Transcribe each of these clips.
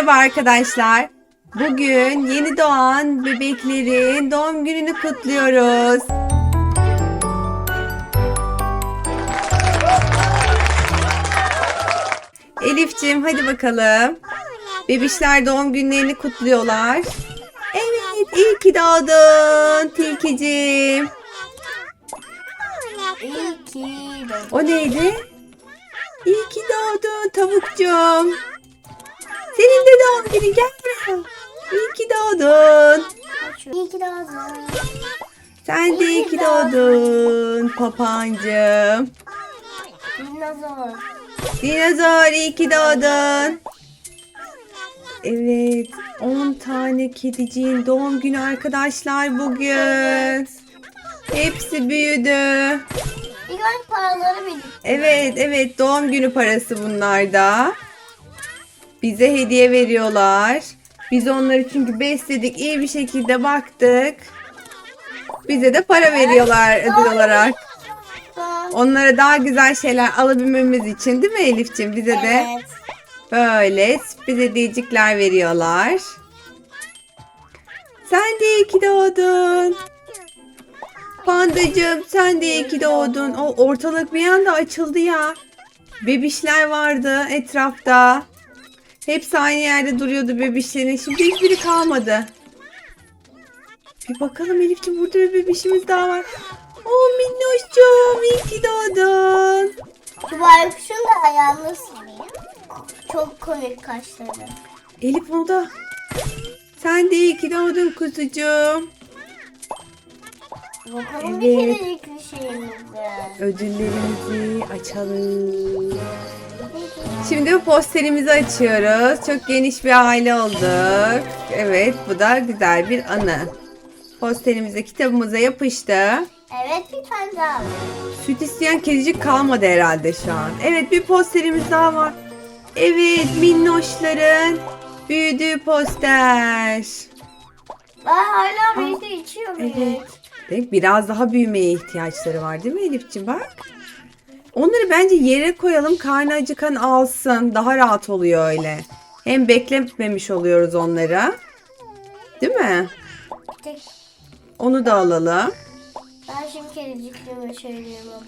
Merhaba arkadaşlar. Bugün yeni doğan bebeklerin doğum gününü kutluyoruz. Elif'cim hadi bakalım. Bebişler doğum günlerini kutluyorlar. Evet iyi ki doğdun Tilkicim. İyi ki doğdun. O neydi? İyi ki doğdun tavukcuğum. Senin de doğum günün gel buraya. İyi ki doğdun. İyi ki doğdun. Sen de iyi ki doğdun papancığım. Dinozor. Dinozor iyi ki doğdun. Evet 10 tane kediciğin doğum günü arkadaşlar bugün. Hepsi büyüdü. İlk paraları bildik. Evet evet doğum günü parası bunlar da. Bize hediye veriyorlar. Biz onları çünkü besledik iyi bir şekilde baktık. Bize de para veriyorlar ödül olarak. Onlara daha güzel şeyler alabilmemiz için değil mi Elif'ciğim? Bize de Evet. böyle sürpriz hediyecikler veriyorlar. Sen de iyi ki doğdun. Pandacığım sen de iyi ki doğdun. O ortalık bir anda açıldı ya. Bebişler vardı etrafta. Hepsi aynı yerde duruyordu bebişlerin. Şimdi hiçbiri kalmadı. Bir bakalım Elif'ciğim burada bir bebişimiz daha var. Oo minnoşcuğum iyi ki doğdun. Şu baykuşun da yalnız çok komik kaşları. Elif burada. Sen de iyi ki doğdun kuzucuğum. Bakalım Evet. bir kerecik bir şeyimize. Ödüllerimizi açalım. Şimdi bu posterimizi açıyoruz. Çok geniş bir aile olduk. Evet bu da güzel bir anı. Posterimize kitabımıza yapıştı. Evet bir tane daha. Süt isteyen kedicik kalmadı herhalde şu an. Evet bir posterimiz daha var. Evet minnoşların büyüdüğü poster. Aa, hala birisi içiyor bile. Evet. Demek biraz daha büyümeye ihtiyaçları var değil mi Elifciğim bak. Onları bence yere koyalım karnı acıkan alsın. Daha rahat oluyor öyle. Hem beklememiş oluyoruz onlara. Değil mi? Tek, Onu da alalım. ben şimdi kereciklerimi söylüyorum.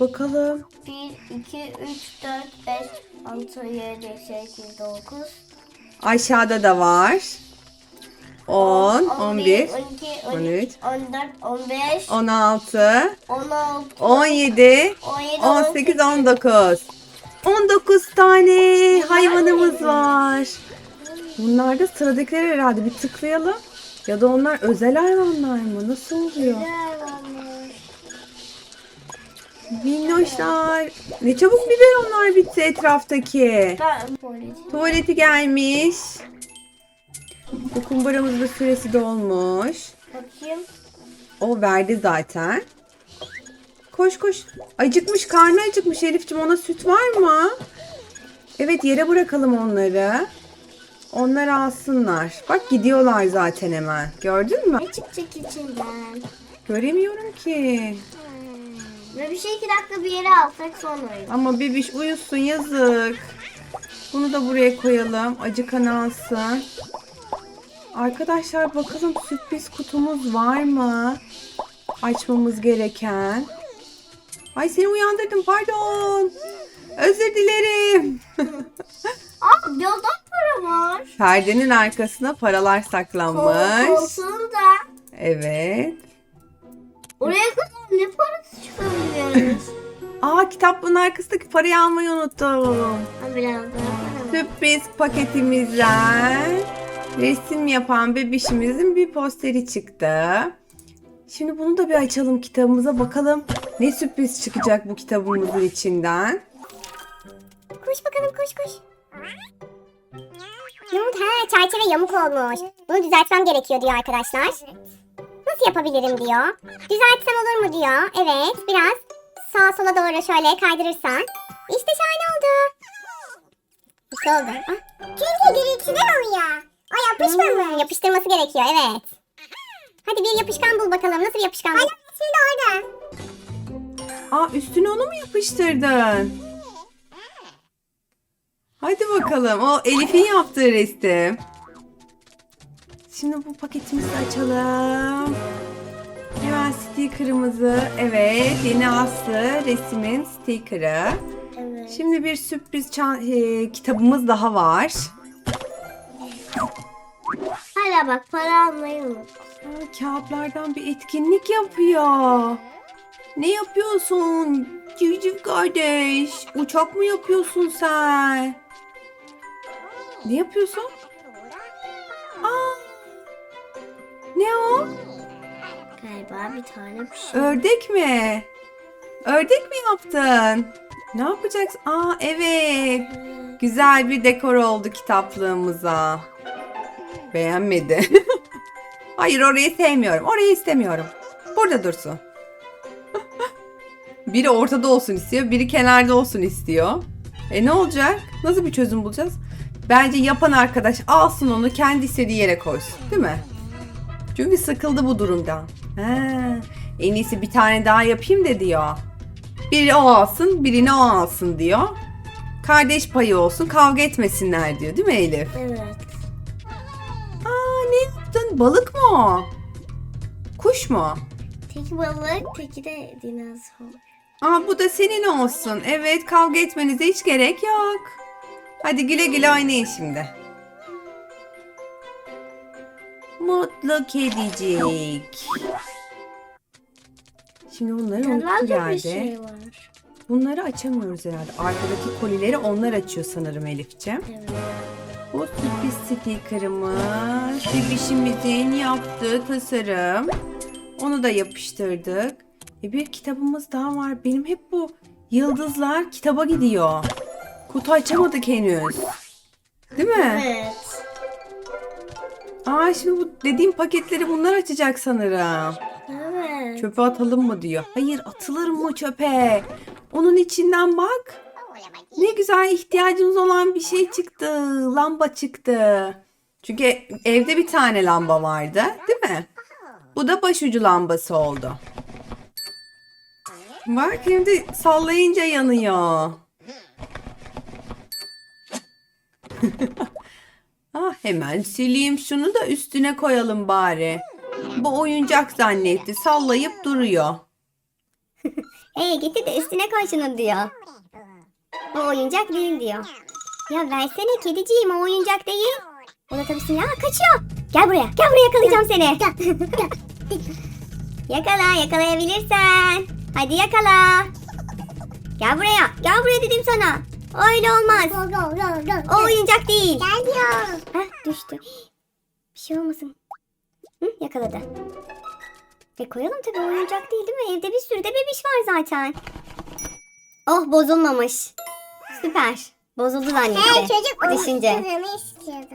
Bakalım. 1, 2, 3, 4, 5, 6, 7, 8, 9, Aşağıda da var. 10, 11, 12, 13, 14, 15, 16, 16, 17, 17, 18, 19. 19 tane hayvanımız var. Bunlar da sıradakiler herhalde. Bir tıklayalım. Ya da onlar özel hayvanlar mı? Nasıl oluyor? Minnoşlar. Ne çabuk biberonlar bitti etraftaki. Tuvaleti gelmiş. Bu kumbaramızın da süresi dolmuş. Bakayım. O verdi zaten. Koş koş. Acıkmış karnı acıkmış Elif'ciğim ona süt var mı? Evet yere bırakalım onları. Onlar alsınlar. Bak gidiyorlar zaten hemen. Gördün mü? Ne çıkacak içinden? Göremiyorum ki. Ve bir şey iki dakika bir yere alsak sonra. Ama bebiş uyusun yazık. Bunu da buraya koyalım. Acıkan alsın. Arkadaşlar bakalım sürpriz kutumuz var mı? Açmamız gereken. Ay seni uyandırdım pardon. Özür dilerim. Aa yoldan para var. Perdenin arkasına paralar saklanmış. Koltuğunda. Evet. Oraya kadar ne parası çıkabiliyoruz? Aa kitaplığın arkasındaki parayı almayı unuttum. biraz daha. Sürpriz paketimizden resim yapan bebişimizin bir posteri çıktı. Şimdi bunu da bir açalım kitabımıza bakalım ne sürpriz çıkacak bu kitabımızın içinden. Koş bakalım koş koş. Ne oldu? Ha çerçeve yamuk olmuş. Bunu düzeltmem gerekiyor diyor arkadaşlar. Nasıl yapabilirim diyor. Düzeltsem olur mu diyor. Evet biraz sağa sola doğru şöyle kaydırırsan. İşte şahane oldu. İşte oldu. Ah. Çünkü gürültüden oluyor. O yapışmamış. yapıştırması gerekiyor evet. Hadi bir yapışkan bul bakalım. Nasıl bir yapışkan bul? Şimdi orada. Aa üstüne onu mu yapıştırdın? Hadi bakalım. O Elif'in yaptığı resim. Şimdi bu paketimizi açalım. Hemen sticker'ımızı. Evet yeni Aslı resmin sticker'ı. Evet. Şimdi bir sürpriz çan- e, kitabımız daha var. Hala bak para almayı unut. Aa, kağıtlardan bir etkinlik yapıyor. Ne yapıyorsun? Civciv kardeş. Uçak mı yapıyorsun sen? Ne yapıyorsun? Aa, ne o? Galiba bir tane bir şey. Ördek mi? Ördek mi yaptın? Ne yapacaksın? Aa evet. Güzel bir dekor oldu kitaplığımıza. Beğenmedi. Hayır orayı sevmiyorum. Orayı istemiyorum. Burada dursun. biri ortada olsun istiyor, biri kenarda olsun istiyor. E ne olacak? Nasıl bir çözüm bulacağız? Bence yapan arkadaş alsın onu kendi istediği yere koysun. Değil mi? Çünkü sıkıldı bu durumdan. Ha, en iyisi bir tane daha yapayım da diyor. Biri o alsın, birini o alsın diyor. Kardeş payı olsun, kavga etmesinler diyor değil mi Elif? Evet. Balık mı o? Kuş mu? Teki balık, teki de dinozor. Aa bu da senin olsun. Evet kavga etmenize hiç gerek yok. Hadi güle güle oynayın şimdi. Mutlu kedicik. Şimdi bunları unuttu Kenarda bir yerde. şey var. Bunları açamıyoruz herhalde. Arkadaki kolileri onlar açıyor sanırım Elif'ciğim. Evet. Bu sürpriz sticker'ımız. Bebişimizin yaptığı tasarım. Onu da yapıştırdık. E bir kitabımız daha var. Benim hep bu yıldızlar kitaba gidiyor. Kutu açamadık henüz. Değil mi? Evet. Aa şimdi bu dediğim paketleri bunlar açacak sanırım. Evet. Çöpe atalım mı diyor. Hayır atılır mı çöpe? Onun içinden bak. Ne güzel ihtiyacımız olan bir şey çıktı. Lamba çıktı. Çünkü evde bir tane lamba vardı, değil mi? Bu da başucu lambası oldu. Bak şimdi sallayınca yanıyor. ah hemen sileyim şunu da üstüne koyalım bari. Bu oyuncak zannetti. Sallayıp duruyor. Hey getir de üstüne koy şunu diyor. Bu oyuncak değil diyor. Ya versene kediciğim o oyuncak değil. O da tabii ya kaçıyor. Gel buraya gel buraya yakalayacağım seni. yakala yakalayabilirsen. Hadi yakala. Gel buraya gel buraya dedim sana. Öyle olmaz. O oyuncak değil. Gel diyor. Heh düştü. Bir şey olmasın. Hı, yakaladı. Ve koyalım tabii oyuncak değil değil mi? Evde bir sürü de bebiş var zaten. Oh bozulmamış. Süper. Bozuldu zannetti. Düşünce. istiyordu.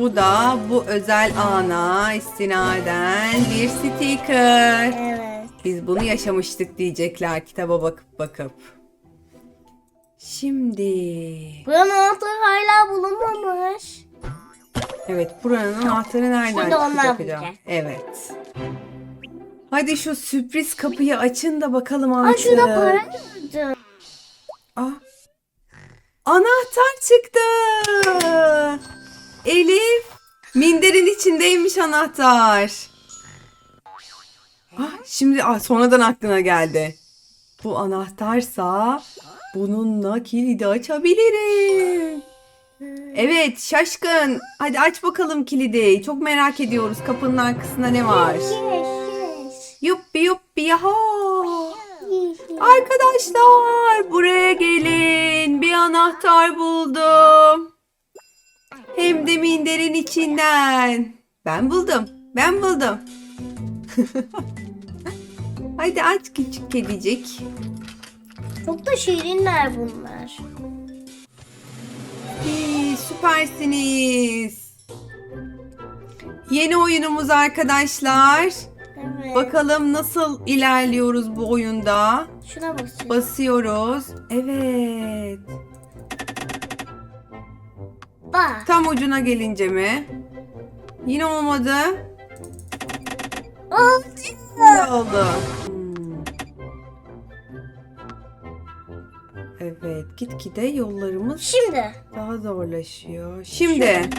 Bu da bu özel ana istinaden bir sticker. Evet. Biz bunu yaşamıştık diyecekler kitaba bakıp bakıp. Şimdi Buranın anahtarı hala bulunmamış. evet buranın anahtarı nereden Şimdi onlar çıkacak acaba? bulacak. Evet. Hadi şu sürpriz kapıyı açın da bakalım Aa artık. şurada para yazdı. Ah. Anahtar çıktı. Elif. Minderin içindeymiş anahtar. Ah, şimdi ah, sonradan aklına geldi. Bu anahtarsa bununla kilidi açabilirim. Evet şaşkın. Hadi aç bakalım kilidi. Çok merak ediyoruz kapının arkasında ne var. Yuppi yuppi yaha. Arkadaşlar buraya gelin. Bir anahtar buldum. Hem de minderin içinden. Ben buldum. Ben buldum. Haydi aç küçük kedicik. Çok da şirinler bunlar. İyi, süpersiniz. Yeni oyunumuz arkadaşlar. Evet. Bakalım nasıl ilerliyoruz bu oyunda. Şuna basacağım. Basıyoruz. Evet. Bak. Tam ucuna gelince mi? Yine olmadı. Oldu. Ne oldu? Hmm. Evet. Gitgide yollarımız Şimdi. daha zorlaşıyor. Şimdi.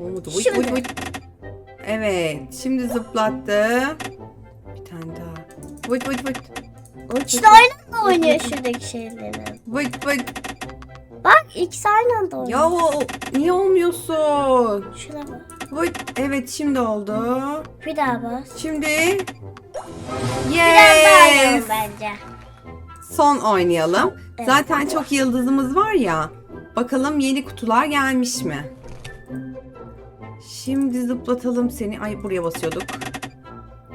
Olmadı. Vıt Şimdi. vıt vıt. Evet şimdi zıplattı. Bir tane daha. Vıt vıt vıt. İkisi aynı anda oynuyor şuradaki şeylerin. Vıt vıt. Bak ikisi aynı anda oynuyor. Ya o, niye olmuyorsun? Şuna bak. Vıt. Evet şimdi oldu. Bir daha bas. Şimdi. Biraz daha Yes. oynayalım bence. Son oynayalım. Evet. Zaten çok yıldızımız var ya. Bakalım yeni kutular gelmiş mi? Şimdi zıplatalım seni. Ay buraya basıyorduk.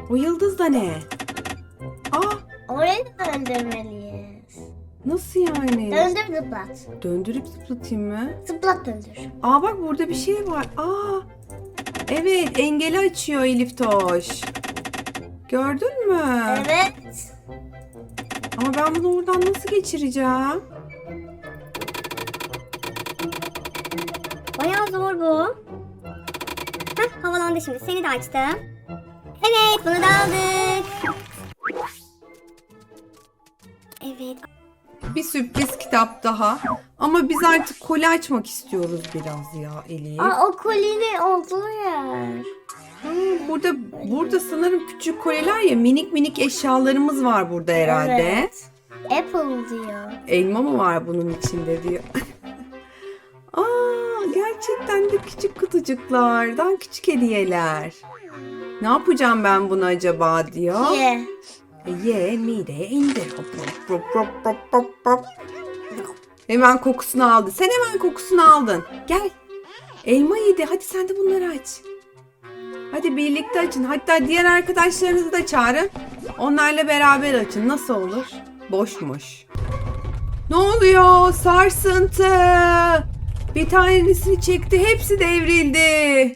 O yıldız da ne? Aa Orayı da döndürmeliyiz. nasıl yani? Döndür zıplat. Döndürüp zıplatayım mı? Zıplat döndür. Aa bak burada bir şey var. Aa. Evet engeli açıyor Elif Toş. Gördün mü? Evet. Ama ben bunu buradan nasıl geçireceğim? Bayağı zor bu. Heh, havalandı şimdi. Seni de açtım. Evet bunu da aldık. Evet. Bir sürpriz kitap daha. Ama biz artık koli açmak istiyoruz biraz ya Elif. Aa o kolinin olduğu yer. Hmm, burada burada sanırım küçük koliler ya minik minik eşyalarımız var burada herhalde. Evet. Apple diyor. Elma mı var bunun içinde diyor. Aa gerçekten de küçük kutucuklardan küçük hediyeler. Ne yapacağım ben bunu acaba diyor. Ye. Ye mideye indir. Hop, hop, hop, hop, hop, hop, hop. Hemen kokusunu aldı. Sen hemen kokusunu aldın. Gel. Elma yedi. Hadi sen de bunları aç. Hadi birlikte açın. Hatta diğer arkadaşlarınızı da çağırın. Onlarla beraber açın. Nasıl olur? Boşmuş. Ne oluyor? Sarsıntı. Bir tanesini çekti. Hepsi devrildi.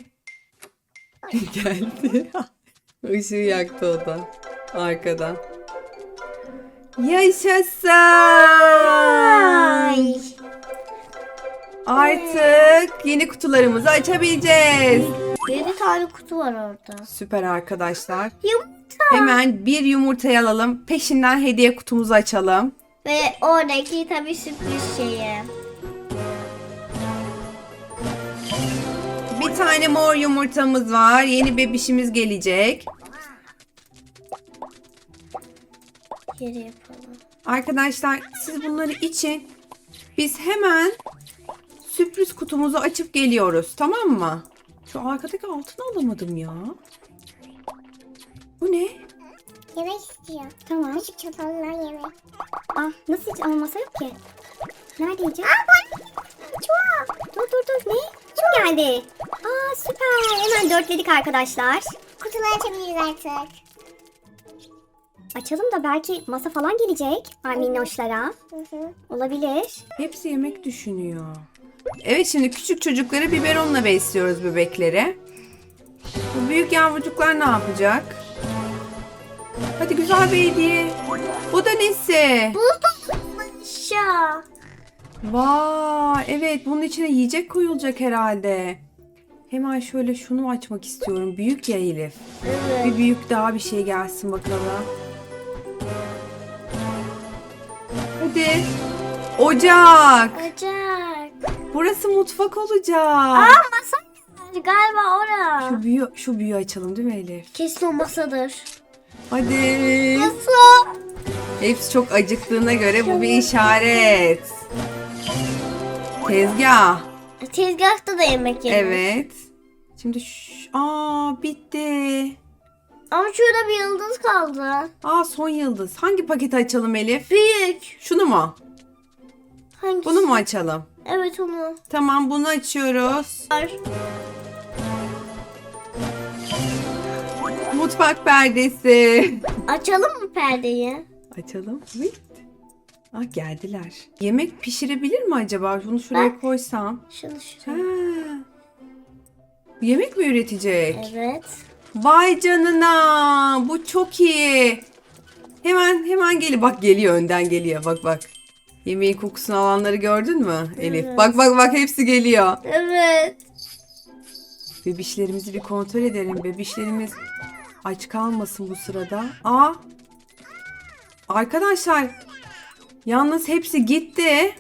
Geldi. Işığı yaktı o da. Arkadan. Yaşasın. Artık yeni kutularımızı açabileceğiz. Yedi tane kutu var orada. Süper arkadaşlar. Yumurta. Hemen bir yumurtayı alalım. Peşinden hediye kutumuzu açalım. Ve oradaki tabii sürpriz şeyi. Bir tane mor yumurtamız var. Yeni bebişimiz gelecek. Geri yapalım. Arkadaşlar siz bunları için biz hemen sürpriz kutumuzu açıp geliyoruz. Tamam mı? Şu arkadaki altını alamadım ya. Bu ne? Yemek istiyor. Tamam. Küçük çatalla yemek. Ah nasıl hiç almasa yok ki? Nerede yiyeceğim? Aa bak. Çok. Dur dur dur. Ne? Kim geldi? Aa süper. Hemen dörtledik arkadaşlar. Kutuları açabiliriz artık. Açalım da belki masa falan gelecek. Ay minnoşlara. Olabilir. Hepsi yemek düşünüyor. Evet şimdi küçük çocukları biberonla besliyoruz bebekleri. Bu büyük yavrucuklar ne yapacak? Hadi güzel bir hediye. Bu da nesi? Aşağı. Vay evet bunun içine yiyecek koyulacak herhalde. Hemen şöyle şunu açmak istiyorum. Büyük ya Elif. Evet. Bir büyük daha bir şey gelsin bakalım. Hadi. Ocak. Ocak. Burası mutfak olacak. Aa masa galiba ora. Şu büyü, şu büyü açalım değil mi Elif? Kesin o masadır. Hadi. Masa. Hepsi çok acıktığına göre bu bir işaret. Tezgah. Tezgahta da yemek yenir. Evet. Şimdi şş, aa bitti. Ama şurada bir yıldız kaldı. Aa son yıldız. Hangi paketi açalım Elif? Büyük. Şunu mu? Hangisi? Bunu mu açalım? Evet onu. Tamam bunu açıyoruz. Var. Mutfak perdesi. Açalım mı perdeyi? Açalım. Vıt. Ah geldiler. Yemek pişirebilir mi acaba? Bunu şuraya Bak. koysam. Şunu Ha. Yemek mi üretecek? Evet. Vay canına. Bu çok iyi. Hemen hemen geliyor. Bak geliyor önden geliyor. Bak bak. Yemeğin kokusunu alanları gördün mü Elif? Evet. Bak bak bak hepsi geliyor. Evet. Bebişlerimizi bir kontrol edelim. Bebişlerimiz aç kalmasın bu sırada. Aa. Arkadaşlar Yalnız hepsi gitti.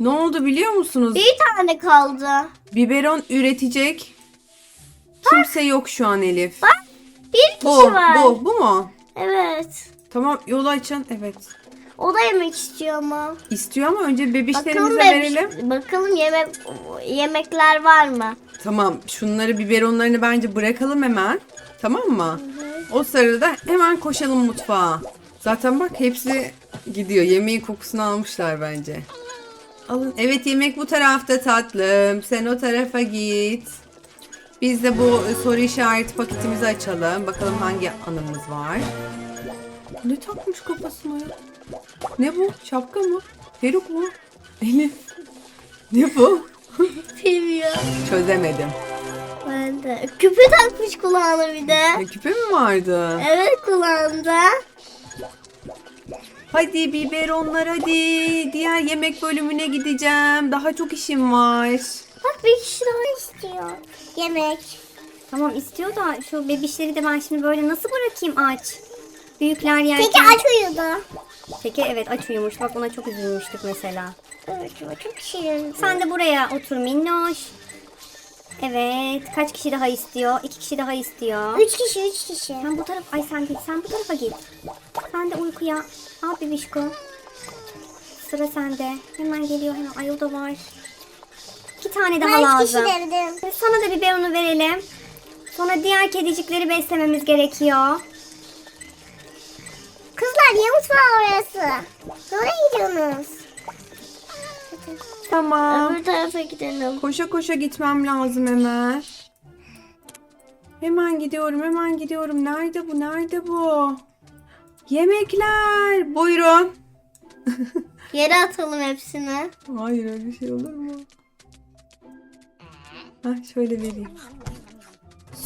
Ne oldu biliyor musunuz? Bir tane kaldı. Biberon üretecek kimse yok şu an Elif. Bir kişi Bu, var. bu, bu mu? Evet. Tamam yolu açın. Evet. O da yemek istiyor ama. İstiyor ama önce bebişlerimize Bakalım, verelim. bebiş- bakalım yemek yemekler var mı? Tamam şunları biberonlarını bence bırakalım hemen. Tamam mı? O sırada hemen koşalım mutfağa. Zaten bak hepsi gidiyor. Yemeğin kokusunu almışlar bence. Alın. Evet yemek bu tarafta tatlım. Sen o tarafa git. Biz de bu soru işareti paketimizi açalım. Bakalım hangi anımız var. Ne takmış kafasına ya? Ne bu? Şapka mı? Peruk mu? Elif. Ne bu? Bilmiyorum. Çözemedim. Ben de. Küpe takmış kulağına bir de. E, küpe mi vardı? Evet kulağında. Hadi biberonlar hadi. Diğer yemek bölümüne gideceğim. Daha çok işim var. Bak bir kişi daha istiyor. Yemek. Tamam istiyor da şu bebişleri de ben şimdi böyle nasıl bırakayım aç? Büyükler yerken. Peki aç uyudu. Teke evet aç uyumuş. Bak ona çok üzülmüştük mesela. Evet çok şirin. Sen de buraya otur minnoş. Evet. Kaç kişi daha istiyor? İki kişi daha istiyor. Üç kişi üç kişi. Sen bu taraf... Ay sen değil. Sen bu tarafa git. Sen de uykuya. Al bebişko. Sıra sende. Hemen geliyor hemen. Ay o da var. İki tane daha Ben lazım. kişi devdim. Sana da biberonu verelim. Sonra diğer kedicikleri beslememiz gerekiyor. Kızlar niye mutfağı orası? Nereye gidiyorsunuz? Tamam. Öbür tarafa gidelim. Koşa koşa gitmem lazım hemen. Hemen gidiyorum, hemen gidiyorum. Nerede bu? Nerede bu? Yemekler. Buyurun. Yere atalım hepsini. Hayır öyle şey olur mu? Hah şöyle vereyim.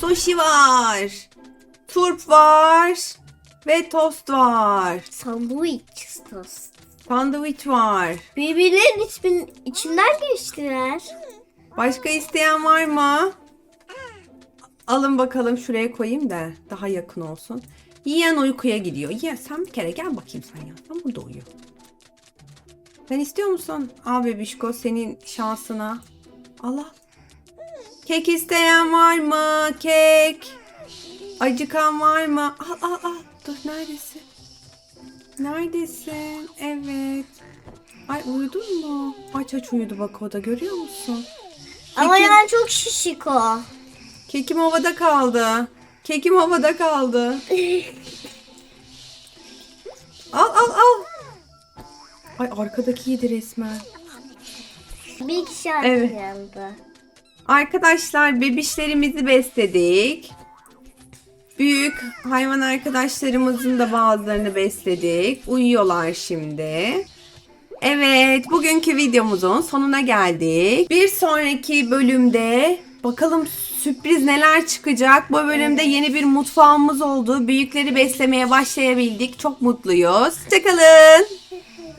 Sushi var. Turp var. Ve tost var. Sandviç tost. Sandviç var. Birbirlerinin ismin içinden geçtiler. Başka isteyen var mı? Alın bakalım şuraya koyayım da daha yakın olsun. Yiyen uykuya gidiyor. Yiyen sen bir kere gel bakayım sen ya. Sen burada uyu. Sen istiyor musun? Al bebişko senin şansına. Al al. Kek isteyen var mı? Kek. Acıkan var mı? Al al al. Dur neredesin? Neredesin? Evet. Ay uyudun mu? Aç aç uyudu bak o da görüyor musun? Ama Kekim- yani çok şişik o. Kekim havada kaldı. Kekim havada kaldı. al al al. Ay arkadaki yedi resmen. Bir kişi Evet. Arkadaşlar bebişlerimizi besledik. Büyük hayvan arkadaşlarımızın da bazılarını besledik. Uyuyorlar şimdi. Evet, bugünkü videomuzun sonuna geldik. Bir sonraki bölümde bakalım sürpriz neler çıkacak. Bu bölümde yeni bir mutfağımız oldu. Büyükleri beslemeye başlayabildik. Çok mutluyuz. Hoşçakalın.